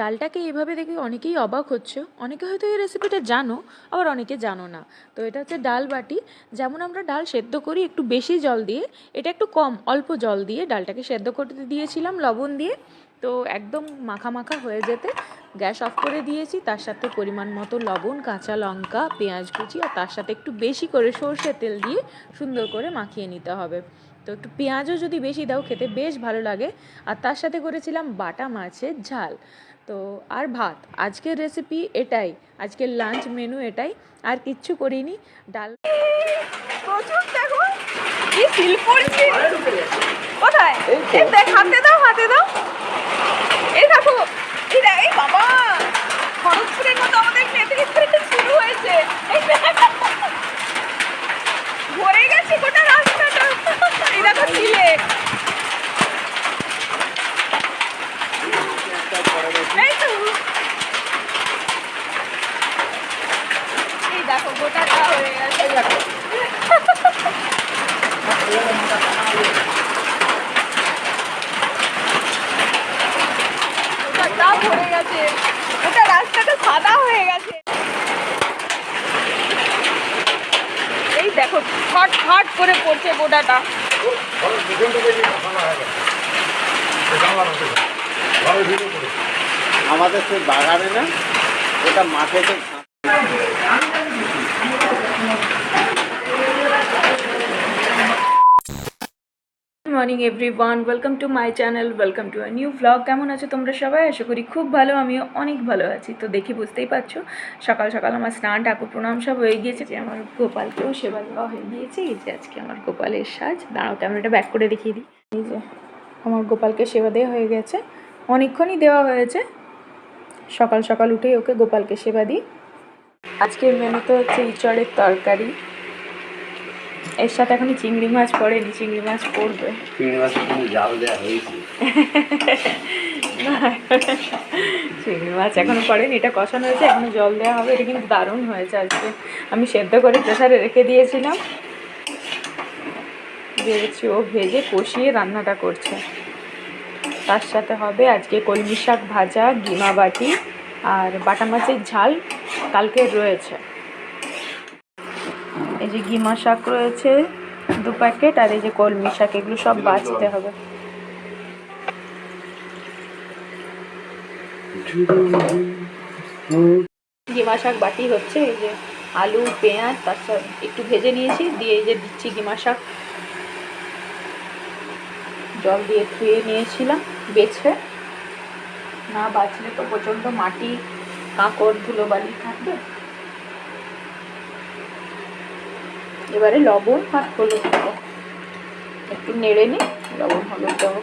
ডালটাকে এভাবে দেখে অনেকেই অবাক হচ্ছে। অনেকে হয়তো এই রেসিপিটা জানো, আবার অনেকে জানো না। তো এটা হচ্ছে ডাল বাটি। যেমন আমরা ডাল সেদ্ধ করি একটু বেশি জল দিয়ে, এটা একটু কম, অল্প জল দিয়ে ডালটাকে সেদ্ধ করতে দিয়েছিলাম লবণ দিয়ে। তো একদম মাখা মাখা হয়ে যেতে গ্যাস অফ করে দিয়েছি। তার সাথে পরিমাণ মতো লবণ, কাঁচা লঙ্কা, পেঁয়াজ কুচি আর তার সাথে একটু বেশি করে সর্ষে তেল দিয়ে সুন্দর করে মাখিয়ে নিতে হবে। তো একটু পেঁয়াজও যদি বেশি দাও খেতে বেশ ভালো লাগে। আর তার সাথে করেছিলাম বাটা মাছের ঝাল। তো আর ভাত আজকের রেসিপি এটাই। আজকের লাঞ্চ মেনু এটাই। আর কিচ্ছু করিনি ডাল কোথায়? হাতে দাও হাতে দাও। এই দেখো এই বাবা খড়গপুরের মতো আমাদের মেদিনীপুরে শুরু হয়েছে। ভরে গেছে গোটা ছিলে তো। এই দেখো গোটাটা হয়ে গেছে। ভরে গেছে। ওটা রাস্তাটা সাদা হয়ে গেছে এই দেখো ফট করে পড়ছে গোটাটা। আমাদের সেই বাগানে না ওটা মাঠে morning everyone welcome to my channel welcome to a new vlog কেমন আছো তোমরা সবাই? আশা করি খুব ভালো, আমিও অনেক ভালো আছি। তো দেখে বুঝতেই পারছ, সকাল সকাল আমার স্নান ঠাকুর প্রণাম সব হয়ে গিয়েছে। যে আমার গোপালকেও সেবা দেওয়া হয়ে গিয়েছে। এই যে আজকে আমার গোপালের সাজ। দাঁড়াও, ক্যামেরাটা ব্যাক করে দেখিয়ে দিই। এই যে আমার গোপালকে সেবা দেওয়া হয়ে গেছে। অনেকক্ষণই দেওয়া হয়েছে। সকাল সকাল উঠেই ওকে গোপালকে সেবা দিই। আজকের মেনুতে হচ্ছে ইচড়ের তরকারি। এর সাথে এখনই চিংড়ি মাছ পড়েনি চিংড়ি মাছ পড়বে। চিংড়ি মাছ জাল দেওয়া হয়েছে। চিংড়ি মাছ এখনও পড়েনি এটা কষানো হয়েছে এখন জল দেওয়া হবে এটা কিন্তু দারুণ হয়েছে আজকে। আমি সেদ্ধ করে প্রেসারে রেখে দিয়েছিলাম। ভেবেছি ও ভেজে কষিয়ে রান্নাটা করছে। তার সাথে হবে আজকে কলমি শাক ভাজা গিমা বাটি আর বাটা মাছের ঝাল কালকে রয়েছে। এই যে গিমা শাক রয়েছে দু প্যাকেট আর এই যে কলমি শাক এগুলো সব বাঁচতে হবে। গিমা শাক বাটি হচ্ছে এই যে আলু পেঁয়াজ তার সাথে একটু ভেজে নিয়েছি দিয়ে এই যে দিচ্ছি গিমা শাক। জল দিয়ে ধুয়ে নিয়েছিলাম বেছে। না বাঁচলে তো প্রচণ্ড মাটি কাঁকড় ধুলোবালি থাকবে। এবারে লবণ আর হলুদ দেবো। একটু নেড়ে নিই লবণ হলুদ দেবো।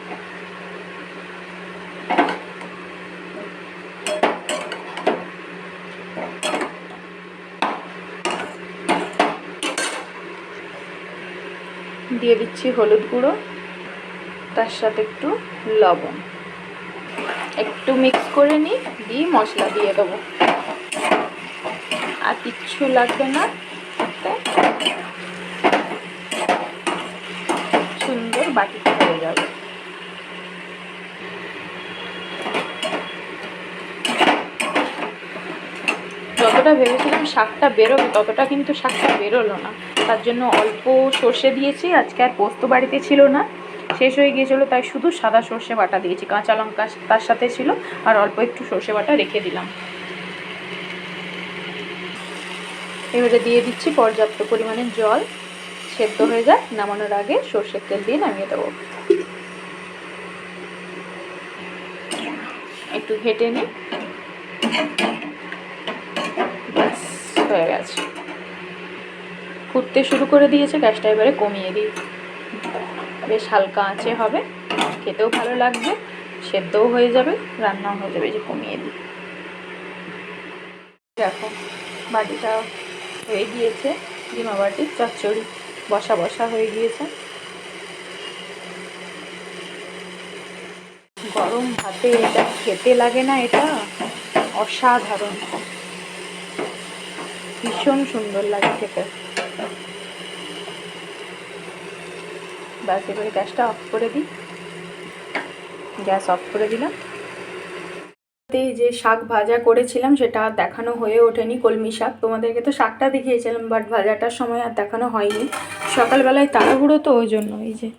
দিয়ে দিচ্ছি হলুদ গুঁড়ো, তার সাথে একটু লবণ। একটু মিক্স করে নিই দিয়ে মশলা দিয়ে দেবো। আর কিচ্ছু লাগবে না করতে সুন্দর বাটিতে হয়ে যাবে। যতটা ভেবেছিলাম শাকটা বেরোবে, ততটা কিন্তু শাকটা বেরোলো না। তার জন্য অল্প সর্ষে দিয়েছি, আজকে আর পোস্ত বাড়িতে ছিল না। শেষ হয়ে গিয়েছিল, তাই শুধু সাদা সর্ষে বাটা দিয়েছি, কাঁচা লঙ্কা তার সাথে ছিল, আর অল্প একটু সর্ষে বাটা রেখে দিলাম। এবারে দিয়ে দিচ্ছি পর্যাপ্ত পরিমাণে জল। সেদ্ধ হয়ে যায়, নামানোর আগে সর্ষের তেল দিয়ে নামিয়ে দেবো। একটু ঘেটে নিই। হয়ে গেছে। ফুটতে শুরু করে দিয়েছে, গ্যাসটা এবারে কমিয়ে দিই। বেশ হালকা আঁচে হবে। খেতেও ভালো লাগবে, সেদ্ধও হয়ে যাবে, রান্নাও হয়ে যাবে যে কমিয়ে দিই। দেখো, বাটিটা হয়ে গিয়েছে, ডিমা বাটির চচ্চড়ি। বসা বসা হয়ে গিয়েছে। গরম ভাতে এটা খেতে লাগে না এটা, অসাধারণ। ভীষণ সুন্দর লাগে খেতে। ব্যাস, এবারে গ্যাসটা অফ করে দিই। গ্যাস অফ করে দিলাম। যে শাক ভাজা করেছিলাম সেটা দেখানো হয়ে ওঠেনি, কলমি শাক। তোমাদেরকে তো শাকটা দেখিয়েছিলাম বাট ভাজাটার সময় আর দেখানো হয়নি। সকালবেলায় তাড়াহুড়ো তো ওই জন্য, এই যে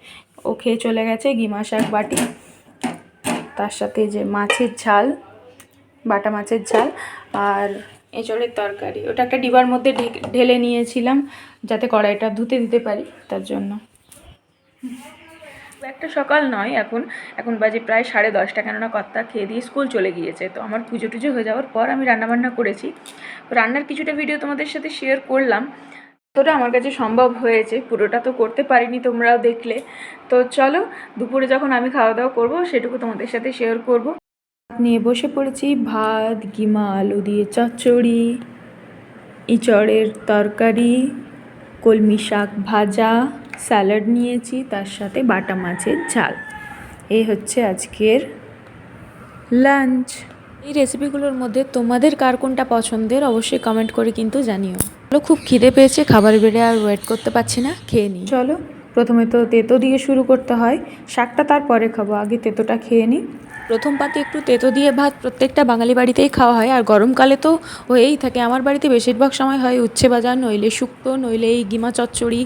ও খেয়ে চলে গেছে, গিমা শাক বাটি, তার সাথে যে মাছের ঝাল, বাটা মাছের ঝাল, আর এঁচড়ের তরকারি। ওটা একটা ডিবার মধ্যে ঢেলে নিয়েছিলাম, যাতে কড়াইটা ধুতে দিতে পারি, তার জন্য। খুব একটা সকাল নয় এখন। এখন বাজে প্রায় সাড়ে দশটা, কেননা কর্তা খেয়ে দিয়ে স্কুল চলে গিয়েছে। তো আমার পুজো টুজো হয়ে যাওয়ার পর আমি রান্নাবান্না করেছি। রান্নার কিছুটা ভিডিও তোমাদের সাথে শেয়ার করলাম। যতটা আমার কাছে সম্ভব হয়েছে, পুরোটা তো করতে পারিনি তোমরাও দেখলে। তো চলো, দুপুরে যখন আমি খাওয়া দাওয়া করব, সেটুকু তোমাদের সাথে শেয়ার করব। নিয়ে বসে পড়েছি। ভাত, গিমা, আলু দিয়ে চচ্চড়ি, ইঁচড়ের তরকারি, কলমি শাক ভাজা স্যালাড নিয়েছি তার সাথে বাটা মাছের ঝাল। এই হচ্ছে আজকের লাঞ্চ। এই রেসিপিগুলোর মধ্যে তোমাদের কার কোনটা পছন্দের অবশ্যই কমেন্ট করে কিন্তু জানিও। চলো খুব খিদে পেয়েছে খাবার বেড়ে আর ওয়েট করতে পারছি না খেয়ে নিই। চলো প্রথমে তো তেতো দিয়ে শুরু করতে হয় শাকটা তারপরে খাব আগে তেতোটা খেয়ে নিই। প্রথম পাতে একটু তেতো দিয়ে ভাত প্রত্যেকটা বাঙালি বাড়িতেই খাওয়া হয়, আর গরমকালে তো হয়েই থাকে। আমার বাড়িতে বেশিরভাগ সময় হয় উচ্ছে ভাজা, নইলে শুক্তো, নইলে এই গিমা চচ্চড়ি,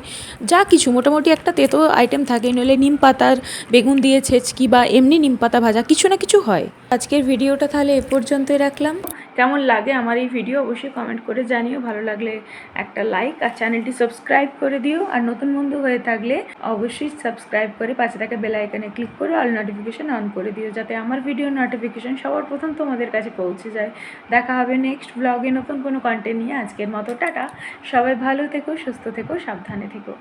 যা কিছু। মোটামুটি একটা তেতো আইটেম থাকে, নইলে নিম পাতার বেগুন দিয়ে ছেচকি বা এমনি নিম পাতা ভাজা, কিছু না কিছু হয়। আজকের ভিডিওটা তাহলে এ পর্যন্তই রাখলাম। কেমন লাগে আমার এই ভিডিও অবশ্যই কমেন্ট করে জানিও। ভালো লাগলে একটা লাইক আর চ্যানেলটি সাবস্ক্রাইব করে দিও। আর নতুন বন্ধু হয়ে থাকলে অবশ্যই সাবস্ক্রাইব করে পাশে থাকা বেল আইকনে ক্লিক করে অল নোটিফিকেশন অন করে দিও, যাতে আমার ভিডিও নোটিফিকেশন সবার প্রথম তোমাদের কাছে পৌঁছে যায়। দেখা হবে নেক্সট ব্লগে নতুন কোনো কন্টেন্ট নিয়ে। আজকের মতো টাটা। সবাই ভালো থেকো, সুস্থ থেকো, সাবধানে থেকো।